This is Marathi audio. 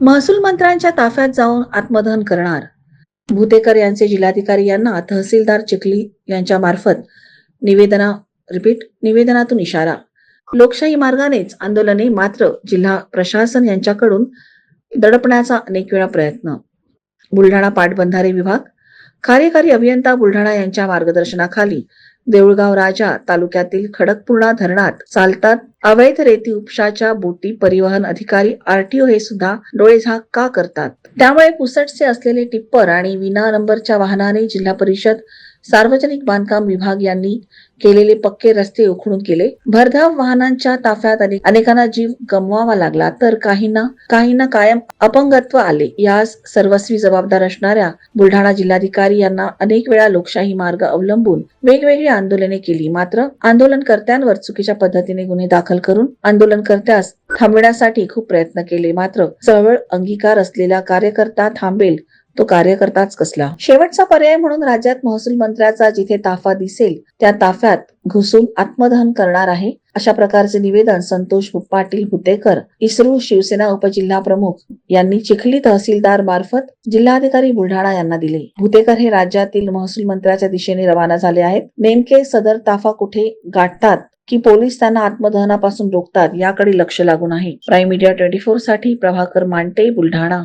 महसूल मंत्र्यांच्या ताफ्यात जाऊन आत्मदहन करणार. भूतेकर यांचे जिल्हाधिकारी यांना तहसीलदार चिखली यांच्या मार्फत निवेदना रिपीट निवेदनातून इशारा. लोकशाही मार्गानेच आंदोलने मात्र जिल्हा प्रशासन यांच्याकडून दडपण्याचा अनेक वेळा प्रयत्न. बुलढाणा पाटबंधारे विभाग. कार्यकारी अभियंता बुलढाणा यांच्या मार्गदर्शनाखाली देऊळगाव राजा तालुक्यातील खडकपूर्णा धरणात चालतात अवैध रेती उपशाच्या बोटी परिवहन अधिकारी आरटीओ हे सुद्धा डोळेझाक का करतात? त्यामुळे पुसटचे असलेले टिप्पर आणि विना नंबरच्या वाहनाने जिल्हा परिषद सार्वजनिक बांधकाम विभाग यांनी केलेले पक्के रस्ते उखडून केले. भरधाव वाहनांच्या ताफ्यात अनेकांना जीव गमवावा लागला तर काहींना काहींना कायम अपंगत्व आले. यास सर्वस्वी जबाबदार असणाऱ्या बुलढाणा जिल्हाधिकारी यांना अनेक वेळा लोकशाही मार्ग अवलंबून वेगवेगळी आंदोलने केली. मात्र आंदोलनकर्त्यांवर चुकीच्या पद्धतीने गुन्हे दाखल करून आंदोलनकर्त्यास थांबविण्यासाठी खूप प्रयत्न केले. मात्र चळवळ अंगीकार असलेला कार्यकर्ता थांबेल तो कार्यकर्ताच कसला. शेवटचा पर्याय म्हणून राज्यात महसूल मंत्र्याचा जिथे ताफा दिसेल त्या ताफ्यात घुसून आत्मदहन करणार आहे अशा प्रकारचे निवेदन संतोष पाटील हुतेकर इस्रो शिवसेना उपजिल्हा प्रमुख यांनी चिखली तहसीलदार मार्फत जिल्हाधिकारी बुलढाणा यांना दिले. भुतेकर हे राज्यातील महसूल मंत्र्याच्या दिशेने रवाना झाले आहेत. नेमके सदर ताफा कुठे गाठतात की पोलीस त्यांना आत्मदहनापासून रोखतात याकडे लक्ष लागून आहे. प्राईम मीडिया ट्वेंटी फोरसाठी प्रभाकर मांटे बुलढाणा.